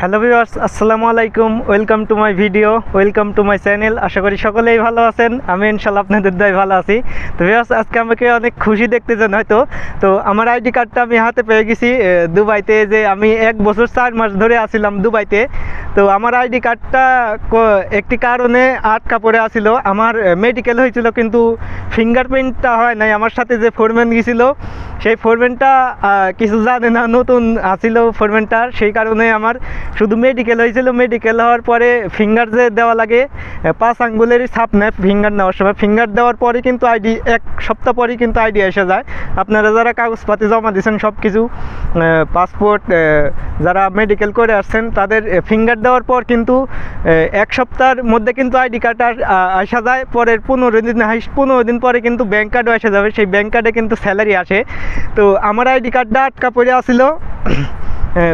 Hello viewers, আসসালামু আলাইকুম। Welcome to my video, welcome to my channel. আশা করি সকলেই ভালো আছেন। আমি ইনশাল্লাহ আপনাদের দায় ভালো আছি। তো ভিউয়ার্স, আজকে আমাকে অনেক খুশি দেখতেছেন হয়তো। তো আমার আইডি কার্ডটা আমি হাতে পেয়ে গেছি দুবাইতে যে আমি এক বছর চার মাস ধরে আসছিলাম দুবাইতে। তো আমার আইডি কার্ডটা একটি কারণে আটকা পড়ে আসছিল আমার মেডিকেল হয়েছিল, কিন্তু ফিঙ্গারপ্রিন্টটা হয় নাই। আমার সাথে যে ফোরম্যান গেছিল সেই ফোরম্যানটা কিছু জানে না, নতুন আসছিল ফোরম্যানটা। সেই কারণে আমার শুধু মেডিকেল হয়েছিল। মেডিকেল হওয়ার পরে ফিঙ্গার যে দেওয়া লাগে পাঁচ আঙ্গুলেরই ছাপ নেয় ফিঙ্গার নেওয়ার সময়। ফিঙ্গার দেওয়ার পরে কিন্তু আইডি এক সপ্তাহ পরেই কিন্তু আইডি এসে যায়। আপনারা যারা কাগজপাতি জমা দিয়েছেন সব কিছু পাসপোর্ট যারা মেডিকেল করে আসছেন, তাদের ফিঙ্গার দেওয়ার পর কিন্তু এক সপ্তাহের মধ্যে কিন্তু আইডি কার্ড আসা যায়। পরের পনেরো দিন পনেরো দিন পরে কিন্তু ব্যাঙ্ক কার্ডও এসে যাবে। সেই ব্যাঙ্ক কার্ডে কিন্তু স্যালারি আসে। তো আমার আইডি কার্ডটা আটকা পড়ে আসছিল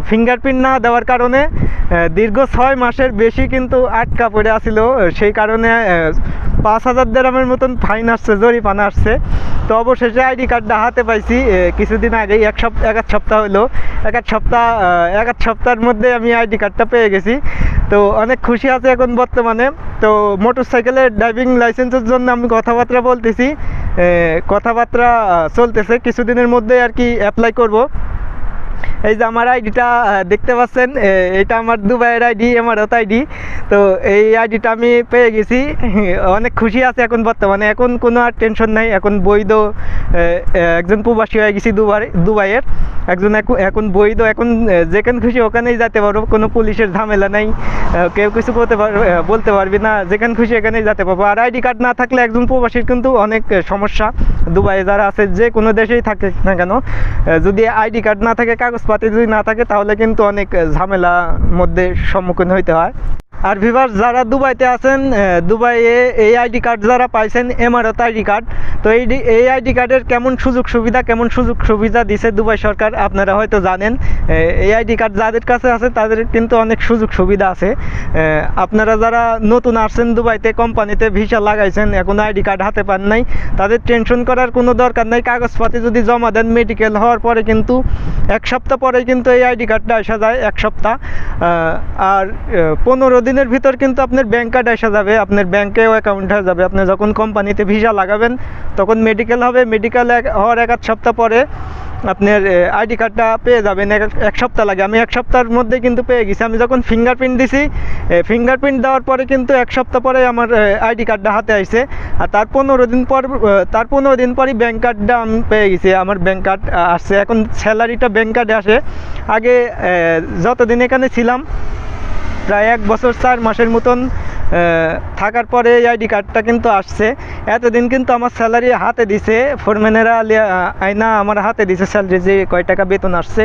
ফিঙ্গারপ্রিন্ট না দেওয়ার কারণে দীর্ঘ ছয় মাসের বেশি কিন্তু আটকা পড়ে আসছিল সেই কারণে পাঁচ হাজার দেড়ামের মতন ফাইন আসছে, জরিমানা আসছে। তো অবশেষে আইডি কার্ডটা হাতে পাইছি। কিছুদিন আগেই, এক সপ্তাহ এক সপ্তাহ হলো এক সপ্তাহ এক সপ্তাহের মধ্যে আমি আইডি কার্ডটা পেয়ে গেছি। তো অনেক খুশি আছে এখন বর্তমানে। তো মোটর সাইকেলের ড্রাইভিং লাইসেন্সের জন্য আমি কথাবার্তা বলতেছি। কথাবার্তা চলতেছে। কিছুদিনের মধ্যে আর কি অ্যাপ্লাই করব। এই যে আমার আইডিটা দেখতে পাচ্ছেন এটা আমার দুবাইয়ের আইডি, এমারত আইডি। তো এই আইডিটা আমি পেয়ে গেছি। অনেক খুশি আছে এখন বর্তমানে। এখন কোনো আর টেনশন নাই। এখন বৈধ একজন প্রবাসী হয়ে গেছি দুবার, দুবাইয়ের। একজন এখন- বৈধ, এখন যেখানে খুশি ওখানেই যেতে পারব। কোনো পুলিশের ঝামেলা নাই। কেউ কিছু করতে পারবে বলতে পারবি না। যেখানে খুশি এখানেই যেতে পারব। আর আইডি কার্ড না থাকলে একজন প্রবাসীর কিন্তু অনেক সমস্যা। দুবাইয়ে যারা আছে, যে কোনো দেশেই থাকে না কেন। যদি আইডি কার্ড না থাকে কাগজপাতি যদি না থাকে তাহলে কিন্তু অনেক ঝামেলা মধ্যে সম্মুখীন হইতে হয়। আর ভিভার, যারা দুবাইতে আছেন দুবাইয়ে এই আইডি কার্ড যারা পাইছেন এমআরত আইডি কার্ড, তো এই এই আইডি কার্ডের কেমন সুযোগ সুবিধা, কেমন সুযোগ সুবিধা দিছে দুবাই সরকার, আপনারা হয়তো জানেন। এই আইডি কার্ড যাদের কাছে আছে, তাদের কিন্তু অনেক সুযোগ সুবিধা আছে। আপনারা যারা নতুন আসছেন দুবাইতে, কোম্পানিতে ভিসা লাগাইছেন, এখন আইডি কার্ড হাতে পান নাই, তাদের টেনশন করার কোনো দরকার নাই। কাগজপাতি যদি জমা দেন মেডিকেল হওয়ার পরে কিন্তু এক সপ্তাহ পরে কিন্তু এই আইডি কার্ডটা আসা যায়, এক সপ্তাহ। আর পনেরো দিনের ভিতর কিন্তু আপনার ব্যাঙ্ক কার্ড আসা যাবে, আপনার ব্যাংকেও অ্যাকাউন্ট হয়ে যাবে। আপনি যখন কোম্পানিতে ভিসা লাগাবেন, তখন মেডিকেল হবে। মেডিকেল হওয়ার এক আধ সপ্তাহ পরে আপনার আইডি কার্ডটা পেয়ে যাবেন। এক সপ্তাহ লাগে। আমি এক সপ্তাহের মধ্যে কিন্তু পেয়ে গেছি। আমি যখন ফিঙ্গারপ্রিন্ট দিছি ফিঙ্গারপ্রিন্ট দেওয়ার পরে কিন্তু এক সপ্তাহ পরে আমার আইডি কার্ডটা হাতে আইছে। আর তার পনেরো দিন পর তার পনেরো দিন পরই ব্যাঙ্ক কার্ডটা আমি পেয়ে গেছি। আমার ব্যাংক কার্ড আসছে। এখন স্যালারিটা ব্যাঙ্ক কার্ডে আসে। আগে যতদিন এখানে ছিলাম প্রায় এক বছর চার মাসের মতন থাকার পরে এই আইডি কার্ডটা কিন্তু আসছে। এতদিন কিন্তু আমার স্যালারি হাতে দিছে ফোরম্যানেরা আয়না আমার হাতে দিছে স্যালারি যে কয় টাকা বেতন আসছে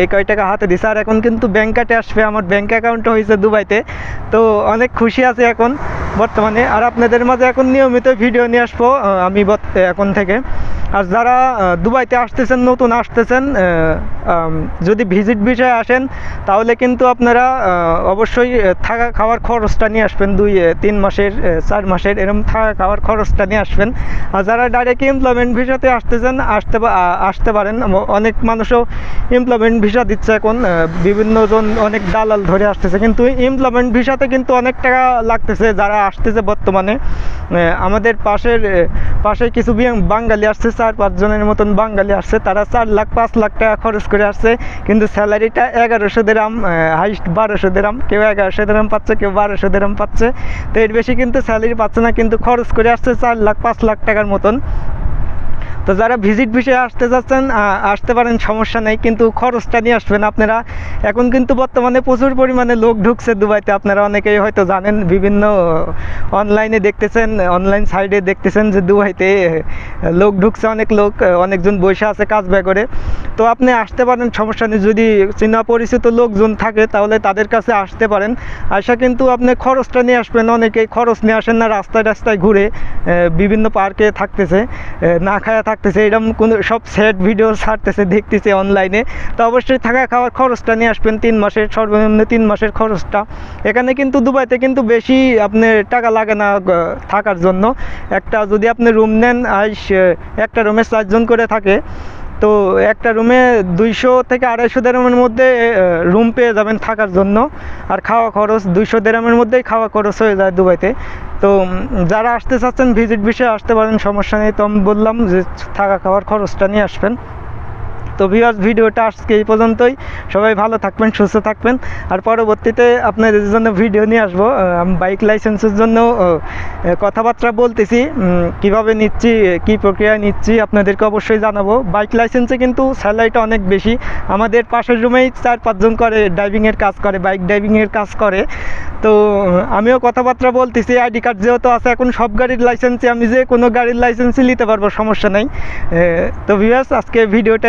এই কয় টাকা হাতে দিছে। আর এখন কিন্তু ব্যাংক কার্ডে আসবে, আমার ব্যাংক অ্যাকাউন্টও হয়েছে দুবাইতে। তো অনেক খুশি আছে এখন। বর্তমানে। আর আপনাদের মাঝে এখন নিয়মিত ভিডিও নিয়ে আসব আমি এখন থেকে। আর যারা দুবাইতে আসতেছেন নতুন আসতেছেন যদি ভিজিট বিষয়ে আসেন তাহলে কিন্তু আপনারা অবশ্যই থাকা খাওয়ার খরচটা নিয়ে আসবেন। দুই তিন মাসের চার মাসের এরকম থাকা খাওয়ার খরচটা নিয়ে আসবেন। আর যারা ডাইরেক্ট এমপ্লয়মেন্ট ভিসাতে আসতেছেন আসতে আসতে পারেন। অনেক মানুষও এমপ্লয়মেন্ট ভিসা দিচ্ছে এখন আহ, বিভিন্ন জন অনেক দালাল ধরে আসতেছে। কিন্তু এমপ্লয়মেন্ট ভিসাতে কিন্তু অনেক টাকা লাগতেছে। যারা আসতেছে বর্তমানে। আমাদের পাশের পাশে কিছু বাঙালি আসছে, চার পাঁচজনের মতন বাঙালি আসছে। তারা চার লাখ, পাঁচ লাখ টাকা খরচ করে আসছে। কিন্তু স্যালারিটা এগারোশো দেরাম হাইস্ট বারোশো দেরাম। কেউ এগারোশো দেরাম পাচ্ছে, কেউ বারোশো দেরাম পাচ্ছে। তো এর বেশি কিন্তু স্যালারি পাচ্ছে না, কিন্তু খরচ করে আসছে চার লাখ, পাঁচ লাখ টাকার মতন। তো যারা ভিজিট বিষয়ে আসতে যাচ্ছেন আসতে পারেন, সমস্যা নেই। কিন্তু খরচটা নিয়ে আসবেন আপনারা। এখন কিন্তু বর্তমানে প্রচুর পরিমাণে লোক ঢুকছে দুবাইতে। আপনারা অনেকেই হয়তো জানেন, বিভিন্ন অনলাইনে দেখতেছেন অনলাইন সাইডে দেখতেছেন যে দুবাইতে লোক ঢুকছে, অনেক লোক অনেকজন বসে আছে কাজ ব্যয় করে। তো আপনি আসতে পারেন, সমস্যা নেই। যদি চেনা পরিচিত লোকজন থাকে, তাহলে তাদের কাছে আসতে পারেন। আসা কিন্তু আপনি খরচটা নিয়ে আসবেন, অনেকেই খরচ নিয়ে আসেন না, রাস্তায় রাস্তায় ঘুরে বিভিন্ন পার্কে থাকতেছে না খায়া থাকতেছে এরকম কোনো সব সেট ভিডিও ছাড়তেছে, দেখতেছে অনলাইনে তো অবশ্যই থাকা খাওয়ার খরচটা নিয়ে আসবেন তিন মাসের, সর্বনিম্ন তিন মাসের খরচটা। এখানে কিন্তু দুবাইতে কিন্তু বেশি আপনার টাকা লাগে না থাকার জন্য। একটা যদি আপনি রুম নেন, আইস একটা রুমে চারজন করে থাকে। তো একটা রুমে দুইশো থেকে আড়াইশো দেরামের মধ্যে রুম পেয়ে যাবেন থাকার জন্য। আর খাওয়া খরচ দুইশো দেরামের মধ্যেই খাওয়া খরচ হয়ে যায় দুবাইতে। তো যারা আসতে চাচ্ছেন, ভিজিট বিষয়ে আসতে পারেন, সমস্যা নেই। তো আমি বললাম যে থাকা খাওয়ার খরচটা নিয়ে আসবেন। তো ভিউয়ার্স ভিডিওটা আজকে এই পর্যন্তই। সবাই ভালো থাকবেন, সুস্থ থাকবেন। আর পরবর্তীতে আপনাদের জন্য ভিডিও নিয়ে আসব। আমি বাইক লাইসেন্সের জন্য কথাবার্তা বলতেছি। কীভাবে নিচ্ছি কি প্রক্রিয়ায় নিচ্ছি আপনাদেরকে অবশ্যই জানাব। বাইক লাইসেন্সে কিন্তু স্যালারিটা অনেক বেশি। আমাদের পাশের রুমেই চার, পাঁচজন করে ড্রাইভিংয়ের কাজ করে বাইক ড্রাইভিংয়ের কাজ করে। তো আমিও কথাবার্তা বলতেছি। আইডি কার্ড যেহেতু আছে, এখন সব গাড়ির লাইসেন্সই আমি যে কোনো গাড়ির লাইসেন্সই নিতে পারব, সমস্যা নাই। তো ভিউয়ার্স আজকে ভিডিওটা